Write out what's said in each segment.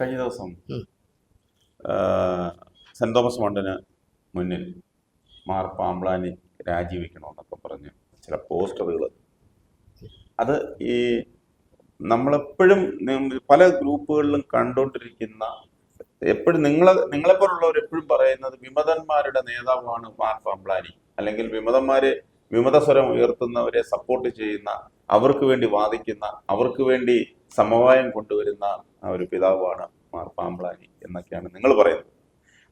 കഴിഞ്ഞ ദിവസം. Saint Thomas മണ്ടന് മുന്നിൽ മാർ പാമ്പ്ലാനി രാജിവെക്കണമെന്നൊക്കെ പറഞ്ഞ് ചില പോസ്റ്ററുകൾ അത് ഈ നമ്മളെപ്പോഴും പല ഗ്രൂപ്പുകളിലും കണ്ടുകൊണ്ടിരിക്കുന്ന എപ്പോഴും നിങ്ങളെ നിങ്ങളെപ്പോലുള്ളവർ എപ്പോഴും പറയുന്നത് വിമതന്മാരുടെ നേതാവാണ് മാർ പാമ്പ്ലാനി അല്ലെങ്കിൽ വിമതന്മാര് വിമത സ്വരം ഉയർത്തുന്നവരെ സപ്പോർട്ട് ചെയ്യുന്ന അവർക്ക് വേണ്ടി വാദിക്കുന്ന അവർക്ക് വേണ്ടി സമവായം കൊണ്ടുവരുന്ന ഒരു പിതാവാണ് മാർ പാമ്പ്ലാനി എന്നൊക്കെയാണ് നിങ്ങൾ പറയുന്നത്.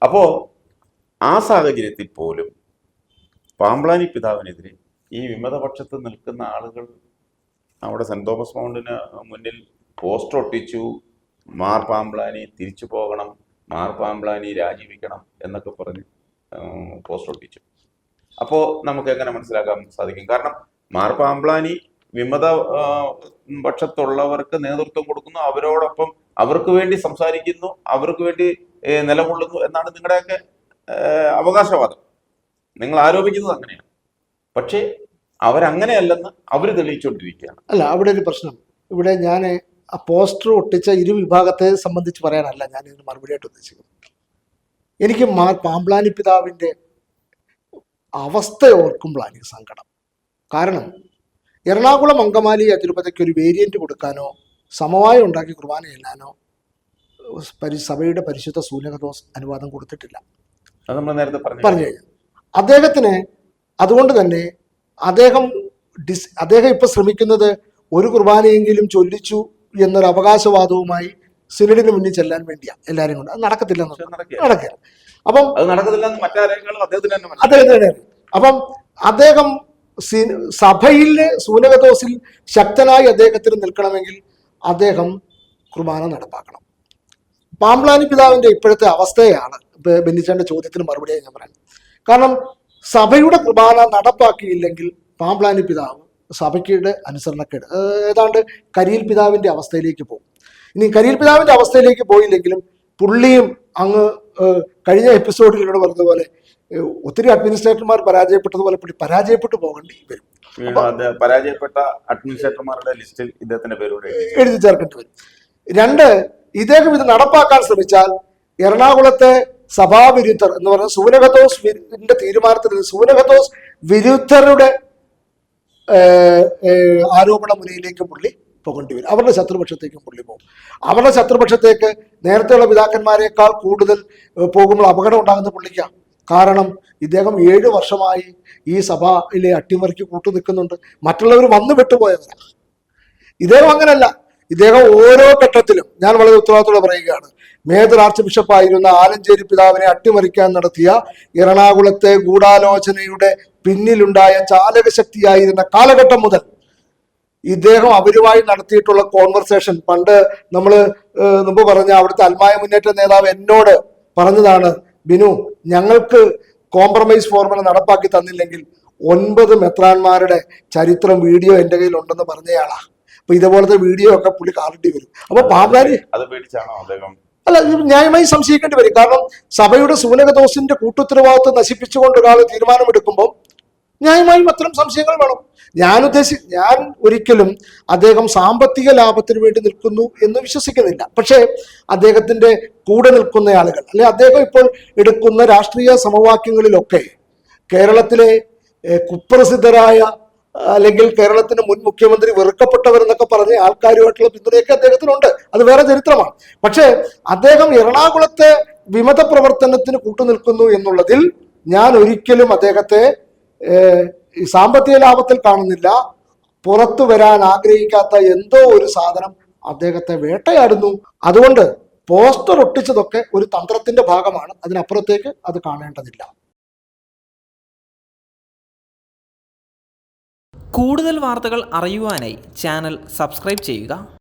അപ്പോ ആ സാഹചര്യത്തിൽ പോലും പാമ്പ്ളാനി പിതാവിനെതിരെ ഈ വിമതപക്ഷത്ത് നിൽക്കുന്ന ആളുകൾ അവിടെ സെന്റ് തോമസ് മൗണ്ടിന് മുന്നിൽ പോസ്റ്റർ ഒട്ടിച്ചു മാർ പാമ്പ്ലാനി തിരിച്ചു പോകണം മാർ പാമ്പ്ലാനി രാജിവെക്കണം എന്നൊക്കെ പറഞ്ഞ് പോസ്റ്റർ ഒട്ടിച്ചു. അപ്പോൾ നമുക്ക് എങ്ങനെ മനസ്സിലാക്കാൻ സാധിക്കും? കാരണം മാർ പാമ്പ്ലാനി വിമത പക്ഷത്തുള്ളവർക്ക് നേതൃത്വം കൊടുക്കുന്നു. അവരോടൊപ്പം അവർക്ക് വേണ്ടി സംസാരിക്കുന്നു അവർക്ക് വേണ്ടി നിലകൊള്ളുന്നു എന്നാണ് നിങ്ങളുടെയൊക്കെ അവകാശവാദം. നിങ്ങൾ ആരോപിക്കുന്നത് അങ്ങനെയാണ്. പക്ഷേ അവരങ്ങനെയല്ലെന്ന് അവർ തെളിയിച്ചുകൊണ്ടിരിക്കുകയാണ്. അല്ല അവിടെ ഒരു പ്രശ്നം. ഇവിടെ ഞാൻ ആ പോസ്റ്റർ ഒട്ടിച്ച ഇരു വിഭാഗത്തെ സംബന്ധിച്ച് പറയാനല്ല ഞാൻ ഇതിന് മറുപടിയായിട്ട് ഉദ്ദേശിക്കുന്നത്. എനിക്ക് മാ പാമ്പ്ലാനി പിതാവിന്റെ അവസ്ഥ ഓർക്കുമ്പോഴാണ് എനിക്ക് സങ്കടം. കാരണം എറണാകുളം അങ്കമാലി അതിരൂപതയ്ക്ക് ഒരു വേരിയന്റ് കൊടുക്കാനോ സമവായം ഉണ്ടാക്കി കുർബാന ചെല്ലാനോ പരി സഭയുടെ പരിശുദ്ധ സൂനകദോസ് അനുവാദം കൊടുത്തിട്ടില്ല. പറഞ്ഞു പറഞ്ഞു കഴിഞ്ഞു. അദ്ദേഹത്തിന് അതുകൊണ്ട് തന്നെ അദ്ദേഹം ഡിസ് അദ്ദേഹം ഇപ്പൊ ശ്രമിക്കുന്നത് ഒരു കുർബാനയെങ്കിലും ചൊല്ലിച്ചു എന്നൊരു അവകാശവാദവുമായി സിനഡിന് മുന്നിൽ ചെല്ലാൻ വേണ്ടിയാണ് എല്ലാവരും കൊണ്ട് അത് നടക്കത്തില്ല നടക്കില്ല. അപ്പം അദ്ദേഹത്തിന്. അപ്പം അദ്ദേഹം സഭയിലെ സൂനകദോസിൽ ശക്തനായി അദ്ദേഹത്തിന് നിൽക്കണമെങ്കിൽ അദ്ദേഹം കുർബാന നടപ്പാക്കണം. പാമ്പ്ലാനി പിതാവിന്റെ ഇപ്പോഴത്തെ അവസ്ഥയാണ് ബെന്നിച്ചാന്റെ ചോദ്യത്തിന് മറുപടിയായി ഞാൻ പറയാം. കാരണം സഭയുടെ കുർബാന നടപ്പാക്കിയില്ലെങ്കിൽ പാമ്പ്ലാനി പിതാവ് സഭയ്ക്കുടെ അനുസരണക്കേട്. ഏതാണ്ട് കരിയിൽ പിതാവിന്റെ അവസ്ഥയിലേക്ക് പോകും. ഇനി കരിയിൽ പിതാവിന്റെ അവസ്ഥയിലേക്ക് പോയില്ലെങ്കിലും പുള്ളിയും അങ്ങ് കഴിഞ്ഞ എപ്പിസോഡിലൂടെ പറഞ്ഞതുപോലെ ഒത്തിരി അഡ്മിനിസ്ട്രേറ്റർമാർ പരാജയപ്പെട്ടതുപോലെ പുള്ളി പരാജയപ്പെട്ടു പോകേണ്ടി വരും. പരാജയപ്പെട്ട അഡ്മിനിസ്ട്രേറ്റർമാരുടെ ലിസ്റ്റിൽ ഇദ്ദേഹത്തിന്റെ പേരോട് എഴുതി. ചേർക്കേണ്ടി വരും. രണ്ട് ഇദ്ദേഹം ഇത് നടപ്പാക്കാൻ ശ്രമിച്ചാൽ എറണാകുളത്തെ സഭാവിരുദ്ധർ എന്ന് പറഞ്ഞ സൂനകത്തോസ് വിരുദ്ധന്റെ തീരുമാനത്തിൽ സൂനകത്തോസ് വിരുദ്ധരുടെ ആരോപണ മുനയിലേക്ക് പുള്ളി പോകേണ്ടി വരും. അവരുടെ ശത്രുപക്ഷത്തേക്കും പുള്ളി പോകും. അവരുടെ ശത്രുപക്ഷത്തേക്ക് നേരത്തെയുള്ള പിതാക്കന്മാരെക്കാൾ കൂടുതൽ പോകുമ്പോൾ അപകടം ഉണ്ടാകുന്ന പുള്ളിക്കാണ് കാരണം ഇദ്ദേഹം ഏഴ് വർഷമായി ഈ സഭയിലെ അട്ടിമറിക്ക് കൂട്ടു നിൽക്കുന്നുണ്ട് മറ്റുള്ളവർ വന്നു വിട്ടുപോയവരാ. ഇദ്ദേഹം അങ്ങനല്ല. ഇദ്ദേഹം ഓരോ ഘട്ടത്തിലും ഞാൻ വളരെ ഉത്തരവാദിത്തോടെ പറയുകയാണ് മേജർ ആർച്ച് ബിഷപ്പായിരുന്ന ആലഞ്ചേരി പിതാവിനെ അട്ടിമറിക്കാൻ നടത്തിയ എറണാകുളത്തെ ഗൂഢാലോചനയുടെ പിന്നിലുണ്ടായ ചാലകശക്തിയായിരുന്ന കാലഘട്ടം മുതൽ ഇദ്ദേഹം അവരുമായി നടത്തിയിട്ടുള്ള കോൺവെർസേഷൻ പണ്ട് നമ്മൾ മുമ്പ് പറഞ്ഞ അവിടുത്തെ അൽമായ മുന്നേറ്റ നേതാവ് എന്നോട് പറഞ്ഞതാണ് ബിനു ഞങ്ങൾക്ക് കോംപ്രമൈസ് ഫോർമുല നടപ്പാക്കി തന്നില്ലെങ്കിൽ ഒൻപത് മെത്രാന്മാരുടെ ചരിത്രം വീഡിയോ എന്റെ കയ്യിൽ ഉണ്ടെന്ന് പറഞ്ഞയാളാ. അപ്പൊ ഇതുപോലത്തെ വീഡിയോ ഒക്കെ പുള്ളി കാണേണ്ടി വരും. അപ്പൊ പാമ്പാരി അല്ല ന്യായമായി സംശയിക്കേണ്ടി വരും. കാരണം സഭയുടെ സൂനകദോസിന്റെ കൂട്ടുത്തരവാദിത്വം നശിപ്പിച്ചുകൊണ്ട് ഒരാൾ തീരുമാനമെടുക്കുമ്പോൾ ന്യായമായും അത്തരം സംശയങ്ങൾ വേണം. ഞാൻ ഉദ്ദേശി ഞാൻ ഒരിക്കലും അദ്ദേഹം സാമ്പത്തിക ലാഭത്തിന് വേണ്ടി നിൽക്കുന്നു എന്ന് വിശ്വസിക്കുന്നില്ല. പക്ഷേ അദ്ദേഹത്തിന്റെ കൂടെ നിൽക്കുന്ന ആളുകൾ അല്ലെ അദ്ദേഹം ഇപ്പോൾ എടുക്കുന്ന രാഷ്ട്രീയ സമവാക്യങ്ങളിലൊക്കെ കേരളത്തിലെ കുപ്രസിദ്ധരായ അല്ലെങ്കിൽ കേരളത്തിന് മുൻ മുഖ്യമന്ത്രി വെറുക്കപ്പെട്ടവർ എന്നൊക്കെ പറഞ്ഞ ആൾക്കാരുമായിട്ടുള്ള പിന്തുണയൊക്കെ അദ്ദേഹത്തിനുണ്ട്. അത് വേറെ ചരിത്രമാണ്. പക്ഷേ അദ്ദേഹം എറണാകുളത്തെ വിമത പ്രവർത്തനത്തിന് കൂട്ടുനിൽക്കുന്നു എന്നുള്ളതിൽ ഞാൻ ഒരിക്കലും അദ്ദേഹത്തെ സാമ്പത്തിക ലാഭത്തിൽ കാണുന്നില്ല. പുറത്തു വരാൻ ആഗ്രഹിക്കാത്ത എന്തോ ഒരു സാധനം അദ്ദേഹത്തെ വേട്ടയാടുന്നു. അതുകൊണ്ട് പോസ്റ്റർ ഒട്ടിച്ചതൊക്കെ ഒരു തന്ത്രത്തിന്റെ ഭാഗമാണ്. അതിനപ്പുറത്തേക്ക് അത് കാണേണ്ടതില്ല. കൂടുതൽ വാർത്തകൾ അറിയുവാനായി ചാനൽ സബ്സ്ക്രൈബ് ചെയ്യുക.